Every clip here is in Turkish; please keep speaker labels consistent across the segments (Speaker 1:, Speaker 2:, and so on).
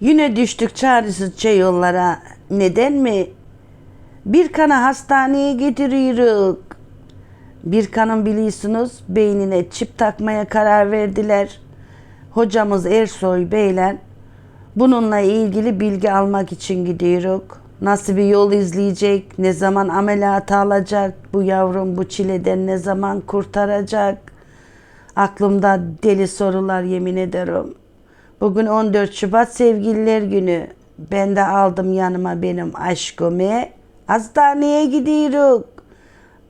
Speaker 1: Yine düştük çaresizce yollara. Neden mi? Bir kana hastaneye getiriyoruz. Bir kanın biliyorsunuz beynine çip takmaya karar verdiler. Hocamız Ersoy Beyler bununla ilgili bilgi almak için gidiyoruz. Nasıl bir yol izleyecek, ne zaman ameliyata alacak, bu yavrum bu çileden ne zaman kurtaracak? Aklımda deli sorular yemin ederim. Bugün 14 Şubat Sevgililer Günü. Ben de aldım yanıma benim aşkımı. Hastaneye gidiyoruz.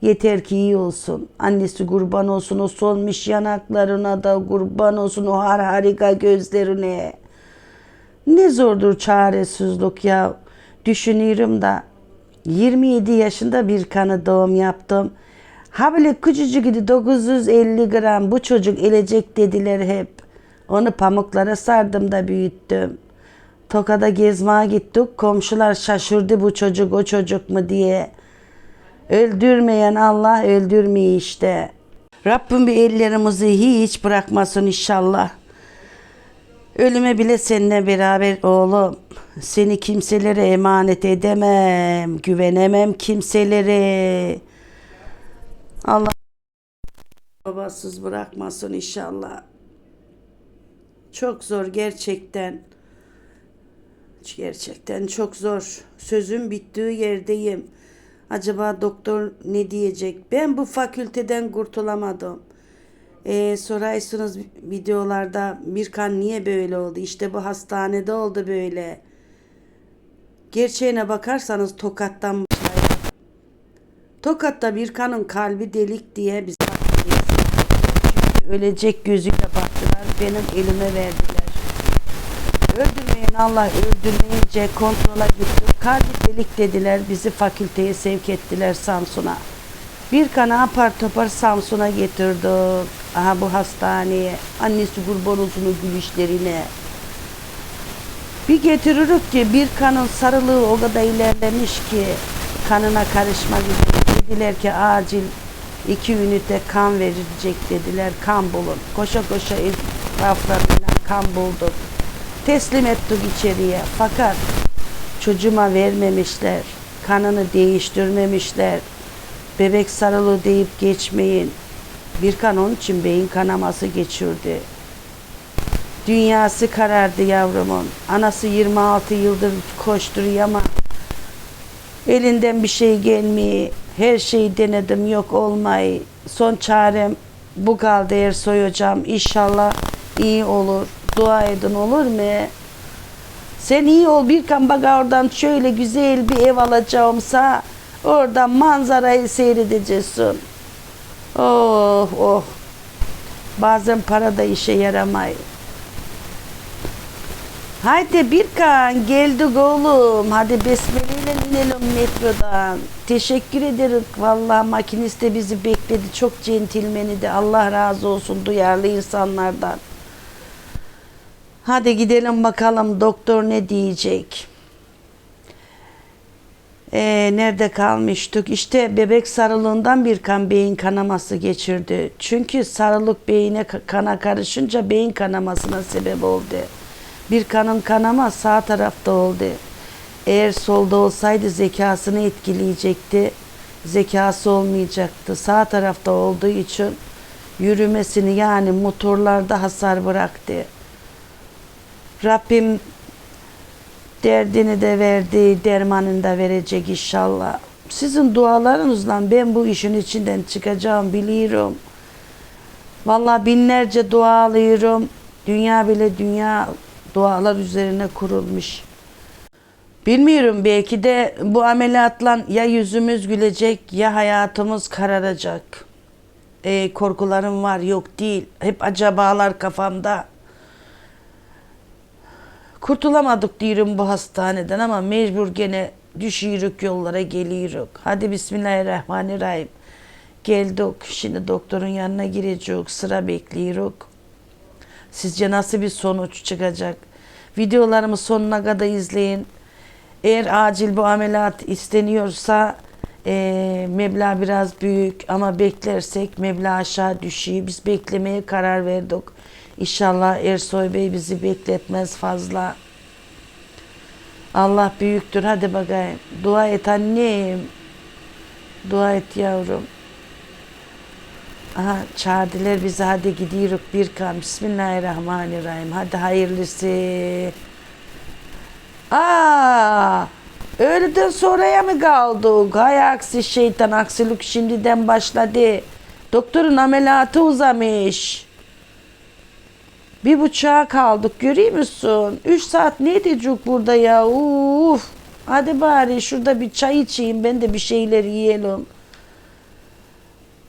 Speaker 1: Yeter ki iyi olsun. Annesi kurban olsun o solmuş yanaklarına da kurban olsun o har harika gözlerine. Ne zordur çaresizlik ya. Düşünüyorum da 27 yaşında bir kanı doğum yaptım. Ha böyle küçücük idi 950 gram bu çocuk elecek dediler hep. Onu pamuklara sardım da büyüttüm. Tokada gezmeye gittik. Komşular şaşırdı bu çocuk o çocuk mu diye. Öldürmeyen Allah öldürmeyi işte. Rabbim bir ellerimizi hiç bırakmasın inşallah. Ölüme bile seninle beraber oğlum. Seni kimselere emanet edemem. Güvenemem kimselere. Allah babasız bırakmasın inşallah. Çok zor gerçekten. Gerçekten çok zor. Sözüm bittiği yerdeyim. Acaba doktor ne diyecek? Ben bu fakülteden kurtulamadım. Ee, sorarsınız videolarda bir kan niye böyle oldu? İşte bu hastanede oldu böyle. Gerçeğine bakarsanız tokattan. Tokatta bir kanın kalbi delik diye biz ölecek gözüyle baktılar. Benim elime verdiler. Öldürmeyin Allah öldürmeyince kontrola gittik. Kalbi delik dediler. Bizi fakülteye sevk ettiler Samsun'a. Bir kana apar topar Samsun'a getirdik. Aha bu hastaneye. Annesi kurban olsun gülüşlerine. Bir getiririk ki bir kanın sarılığı o kadar ilerlemiş ki kanına karışmak üzere. Dediler ki acil iki ünite kan verilecek dediler. Kan bulun. Koşa koşa etraflarıyla kan bulduk. Teslim ettik içeriye. Fakat çocuğuma vermemişler. Kanını değiştirmemişler. Bebek sarılı deyip geçmeyin. Bir kan onun için beyin kanaması geçirdi. Dünyası karardı yavrumun. Anası 26 yıldır koşturuyor ama elinden bir şey gelmiyor. Her şeyi denedim yok olmayı. Son çarem bu kaldı Ersoy hocam. İnşallah iyi olur. Dua edin olur mu? Sen iyi ol bir bak oradan şöyle güzel bir ev alacağımsa oradan manzarayı seyredeceksin. Oh oh. Bazen para da işe yaramay. Haydi bir kan geldik oğlum. Hadi besmeleyle inelim metrodan. Teşekkür ederim. Vallahi makinist de bizi bekledi. Çok centilmeni de. Allah razı olsun duyarlı insanlardan. Hadi gidelim bakalım doktor ne diyecek. Ee, nerede kalmıştık? İşte bebek sarılığından bir kan beyin kanaması geçirdi. Çünkü sarılık beyine ka- kana karışınca beyin kanamasına sebep oldu. Bir kanın kanama sağ tarafta oldu. Eğer solda olsaydı zekasını etkileyecekti. Zekası olmayacaktı. Sağ tarafta olduğu için yürümesini yani motorlarda hasar bıraktı. Rabbim derdini de verdi, dermanını da verecek inşallah. Sizin dualarınızla ben bu işin içinden çıkacağım biliyorum. Vallahi binlerce dua alıyorum. Dünya bile dünya dualar üzerine kurulmuş. Bilmiyorum belki de bu ameliyatla ya yüzümüz gülecek ya hayatımız kararacak. E, korkularım var yok değil. Hep acabalar kafamda. Kurtulamadık diyorum bu hastaneden ama mecbur gene düşüyoruz yollara geliyoruz. Hadi Bismillahirrahmanirrahim. Geldik. Şimdi doktorun yanına gireceğiz. Sıra bekliyoruz. Sizce nasıl bir sonuç çıkacak? Videolarımı sonuna kadar izleyin. Eğer acil bu ameliyat isteniyorsa e, meblağ biraz büyük ama beklersek meblağ aşağı düşüyor. Biz beklemeye karar verdik. İnşallah Ersoy Bey bizi bekletmez fazla. Allah büyüktür. Hadi bakayım. Dua et annem. Dua et yavrum. Aha çağırdılar bizi hadi gidiyoruz bir kan. Bismillahirrahmanirrahim. Hadi hayırlısı. Aa, öğleden sonraya mı kaldık? Hay aksi şeytan aksilik şimdiden başladı. Doktorun ameliyatı uzamış. Bir buçuğa kaldık görüyor musun? Üç saat ne edecek burada ya? Uf. Hadi bari şurada bir çay içeyim ben de bir şeyler yiyelim.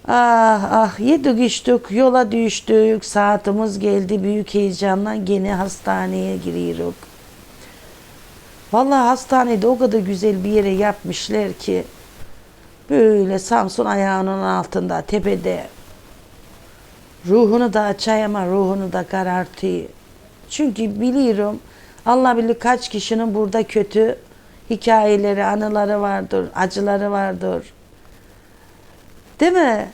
Speaker 1: Ah ah yedik içtik yola düştük saatimiz geldi büyük heyecanla gene hastaneye giriyoruz. Vallahi hastanede o kadar güzel bir yere yapmışlar ki böyle Samsun ayağının altında tepede ruhunu da açay ama ruhunu da karartıyor. Çünkü biliyorum Allah bilir kaç kişinin burada kötü hikayeleri, anıları vardır, acıları vardır. Değil mi?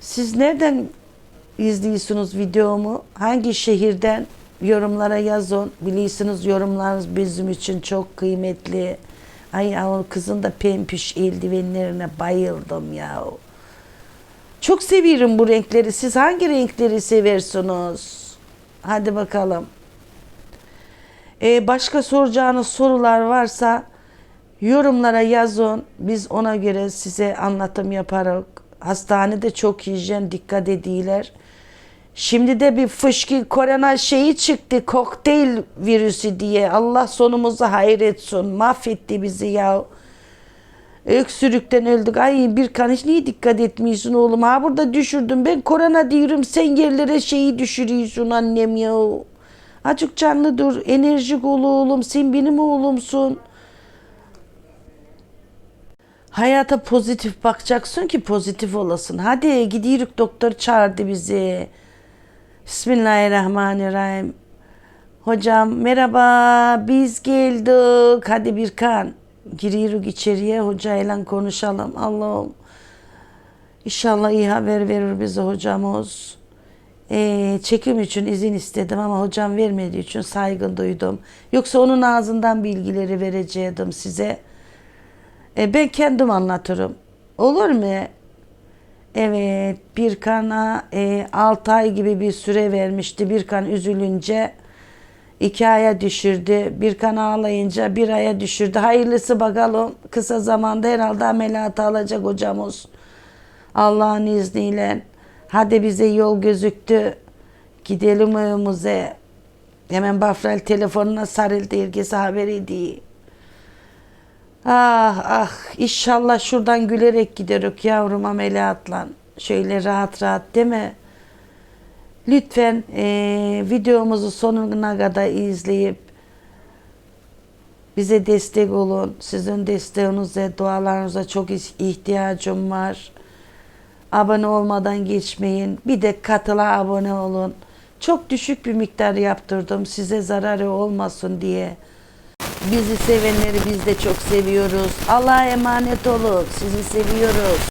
Speaker 1: Siz nereden izliyorsunuz videomu? Hangi şehirden? Yorumlara yazın. Biliyorsunuz yorumlarınız bizim için çok kıymetli. Ay o kızın da pempiş eldivenlerine bayıldım ya. Çok seviyorum bu renkleri. Siz hangi renkleri seversiniz? Hadi bakalım. Ee, başka soracağınız sorular varsa yorumlara yazın. Biz ona göre size anlatım yaparız. Hastanede çok hijyen dikkat ediyorlar. Şimdi de bir fışkı korona şeyi çıktı. Kokteyl virüsü diye. Allah sonumuzu hayretsin. Mahvetti bizi ya. Öksürükten öldük. Ay bir kan hiç niye dikkat etmiyorsun oğlum? Ha burada düşürdüm. Ben korona diyorum. Sen yerlere şeyi düşürüyorsun annem ya. Acık canlı dur. Enerjik ol oğlum. Sen benim oğlumsun. Hayata pozitif bakacaksın ki pozitif olasın. Hadi gidiyoruz doktor çağırdı bizi. Bismillahirrahmanirrahim. Hocam merhaba biz geldik. Hadi bir kan. Giriyoruz içeriye hocayla konuşalım. Allah'ım. İnşallah iyi haber verir bize hocamız. Ee, çekim için izin istedim ama hocam vermediği için saygı duydum. Yoksa onun ağzından bilgileri verecektim size. E, ben kendim anlatırım. Olur mu? Evet, bir kana e, 6 ay gibi bir süre vermişti. Bir kan üzülünce iki aya düşürdü. Bir kan ağlayınca bir aya düşürdü. Hayırlısı bakalım. Kısa zamanda herhalde ameliyat alacak hocamız. Allah'ın izniyle. Hadi bize yol gözüktü. Gidelim evimize. Hemen Bafral telefonuna sarıldı. Herkese haber edeyim. Ah ah inşallah şuradan gülerek giderek yavrum ameliyatla. Şöyle rahat rahat değil mi? Lütfen eee, videomuzu sonuna kadar izleyip bize destek olun. Sizin desteğinize, dualarınıza çok ihtiyacım var. Abone olmadan geçmeyin. Bir de katıla abone olun. Çok düşük bir miktar yaptırdım size zararı olmasın diye. Bizi sevenleri biz de çok seviyoruz. Allah'a emanet olun. Sizi seviyoruz.